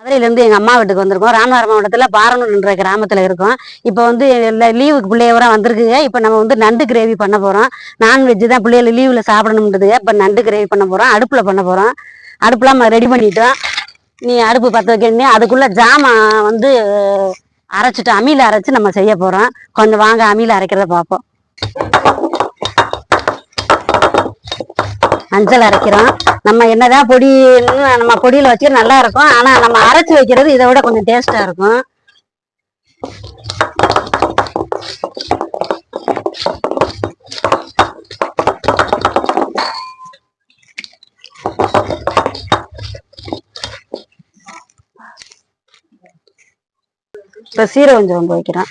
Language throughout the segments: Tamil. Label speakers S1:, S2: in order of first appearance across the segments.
S1: மதுரையிலேருந்து எங்கள் அம்மா வீட்டுக்கு வந்திருக்கோம். ராமநாதபுரம் மாவட்டத்தில் பாரனூர்ன்ற கிராமத்தில் இருக்கோம். இப்போ வந்து எல்லா லீவுக்கு பிள்ளையவரம் வந்திருக்குங்க. இப்போ நம்ம வந்து நண்டு கிரேவி பண்ண போகிறோம் நான்வெஜ் தான் பிள்ளைகள் லீவில் சாப்பிடணுன்றதுங்க இப்போ நண்டு கிரேவி பண்ண போகிறோம் அடுப்பில் பண்ண போகிறோம் அடுப்புலாம் ரெடி பண்ணிட்டோம். நீ அடுப்பு பற்ற வைக்கணும் அதுக்குள்ளே ஜாமான் வந்து அரைச்சிட்டு அம்மியில் அரைச்சி நம்ம செய்ய போகிறோம் கொஞ்சம் வாங்க அமியில் அரைக்கிறத பார்ப்போம். மஞ்சள் அரைக்கிறோம். நம்ம என்னதான் பொடி நம்ம பொடியில் வச்சு நல்லா இருக்கும். ஆனால் நம்ம அரைச்சி வைக்கிறது இதை விட கொஞ்சம் டேஸ்ட்டாக இருக்கும். இப்போ சீரகம் சோம்பு வைக்கிறோம்.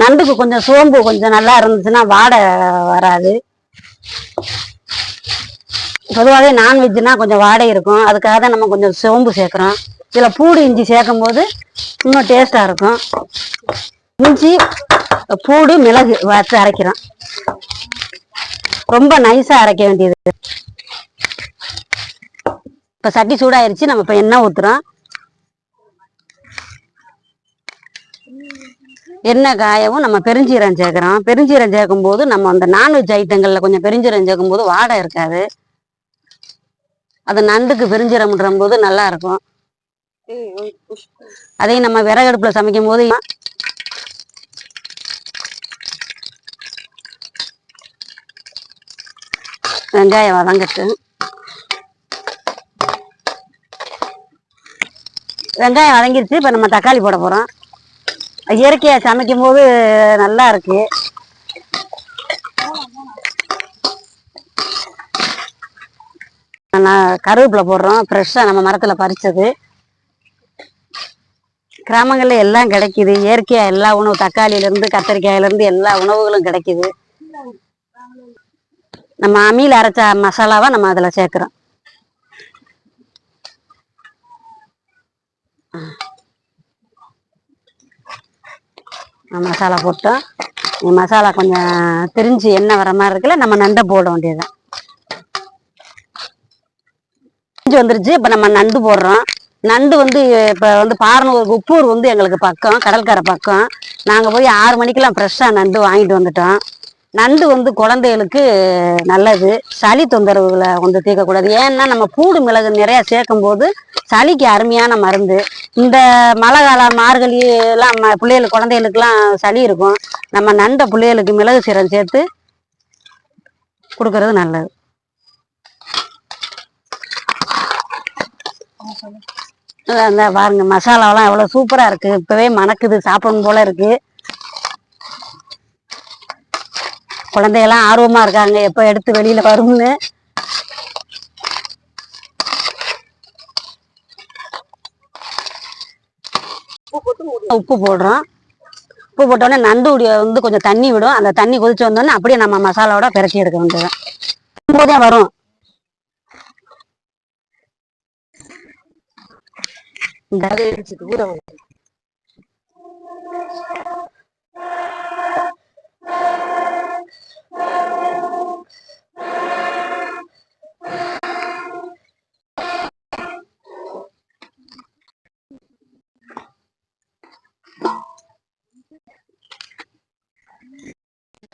S1: நண்டுக்கு கொஞ்சம் சோம்பு கொஞ்சம் நல்லா இருந்துச்சுன்னா வாடை வராது. பொதுவாகவே நான்வெஜ்னா கொஞ்சம் வாடை இருக்கும். அதுக்காக தான் நம்ம கொஞ்சம் சோம்பு சேர்க்குறோம். இதில் பூடு இஞ்சி சேர்க்கும் போது இன்னும் டேஸ்டாக இருக்கும். இஞ்சி பூடு மிளகு வச்சு அரைக்கிறோம். ரொம்ப நைஸாக அரைக்க வேண்டியது. இப்போ சட்டி சூடாயிருச்சு. நம்ம இப்போ எண்ணெய் ஊற்றுறோம் எண்ணெய் காயவும் நம்ம பெருஞ்சீரம் சேர்க்குறோம். பெருஞ்சீரம் சேர்க்கும் போது நம்ம அந்த நான்வெஜ் ஐட்டங்களில் கொஞ்சம் பெருஞ்சீரம் சேர்க்கும் போது வாடை இருக்காது. அது நண்டுக்கு பெருஞ்சீரகம்ன்ற போது நல்லா இருக்கும் அதையும் நம்ம விறகடுப்புல சமைக்கும் போது வெங்காயம் வதங்கட்டு. வெங்காயம் வதங்கிருச்சு இப்போ நம்ம தக்காளி போட போகிறோம் இயற்கையாக சமைக்கும் போது நல்லா இருக்கு நான் கருவேப்பிலை போடுறோம். ஃப்ரெஷ்ஷாக நம்ம மரத்தில் பறிச்சது. கிராமங்களில் எல்லாம் கிடைக்கிது. இயற்கையாக எல்லா உணவு தக்காளியிலேருந்து கத்திரிக்காயிலேருந்து எல்லா உணவுகளும் கிடைக்குது. நம்ம அம்மியில் அரைச்ச மசாலாவை நம்ம அதில் சேர்க்குறோம். மசாலா போட்டோம். மசாலா கொஞ்சம் தெரிஞ்சு எண்ணெய் வர மாதிரி இருக்குல்ல நம்ம நண்டை போட வேண்டியதுதான். திரிஞ்சு வந்துருச்சு. இப்போ நம்ம நண்டு போடுறோம். நண்டு வந்து இப்போ வந்து பாரனூர் உப்பூர் வந்து எங்களுக்கு பக்கம் கடற்கரை பக்கம். நாங்கள் போய் ஆறு மணிக்கெல்லாம் ஃப்ரெஷ்ஷாக நண்டு வாங்கிட்டு வந்துட்டோம். நண்டு வந்து குழந்தைகளுக்கு நல்லது. சளி தொந்தரவுகளை வந்து தீர்க்கக்கூடாது. ஏன்னா நம்ம பூடு மிளகு நிறையா சேர்க்கும் போது சளிக்கு அருமையான மருந்து. இந்த மழை காலம் மார்கழி எல்லாம் ம- பிள்ளைகளுக்கு குழந்தைகளுக்குலாம் சளி இருக்கும். நம்ம நண்டை பிள்ளைகளுக்கு மிளகு சீரம் சேர்த்து கொடுக்கறது நல்லது. அந்த பாருங்க மசாலாவெல்லாம் எவ்வளோ சூப்பராக இருக்கு. இப்பவே மணக்குது சாப்பிடணும் போல இருக்கு. குழந்தையெல்லாம் ஆர்வமா இருக்காங்க எப்போ எடுத்து வெளியில வரும்னு. உப்பு போடுறோம். உப்பு போட்டோடனே நண்டு வந்து கொஞ்சம் தண்ணி விடும். அந்த தண்ணி கொதிச்சு வந்தோடனே அப்படியே நம்ம மசாலாவோட பிரட்டி எடுக்க வேண்டியது போதே வரும்.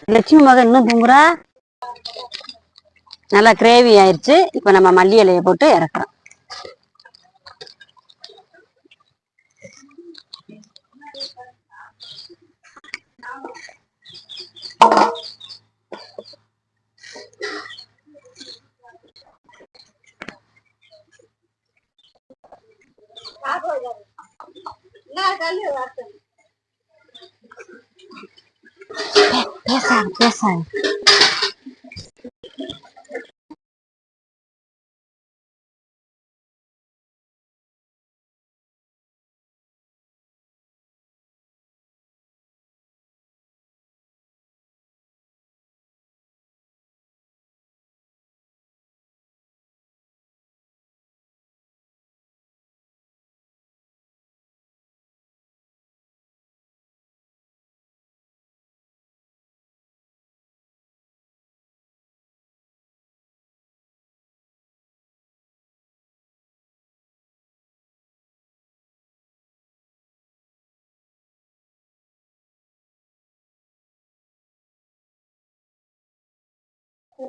S1: லட்சுமி மகன் இன்னும் தூங்குறா? நல்லா கிரேவி ஆயிருச்சு இப்ப நம்ம மல்லி இலையை போட்டு இறக்குறோம். કાલે વાસણ કેસાણ કેસાણ ம்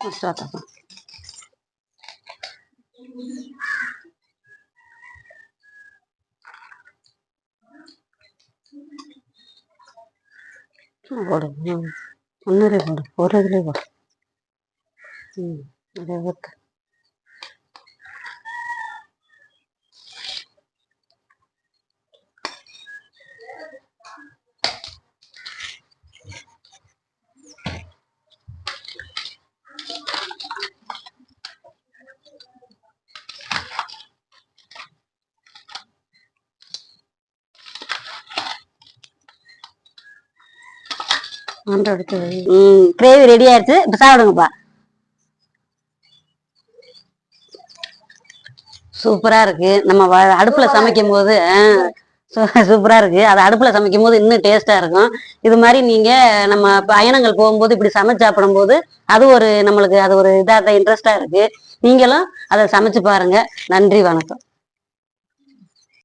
S1: ஒன்றரை போடு. ஒரு இதுலேயே போடு. ம். அதே ஊற்று ம் கிரேவி ரெடி ஆயிடுச்சு. இப்போ சாப்பிடுங்கப்பா. சூப்பரா இருக்கு. நம்ம அடுப்புல சமைக்கும் போது சூப்பரா இருக்கு. அது அடுப்புல சமைக்கும் போது இன்னும் டேஸ்டா இருக்கும். இது மாதிரி நீங்க நம்ம பயணங்கள் போகும்போது இப்படி சமைச்சு சாப்பிடும் போது அது ஒரு நம்மளுக்கு அது ஒரு இதா இன்ட்ரெஸ்டா இருக்கு. நீங்களும் அதை சமைச்சு பாருங்க. நன்றி வணக்கம்.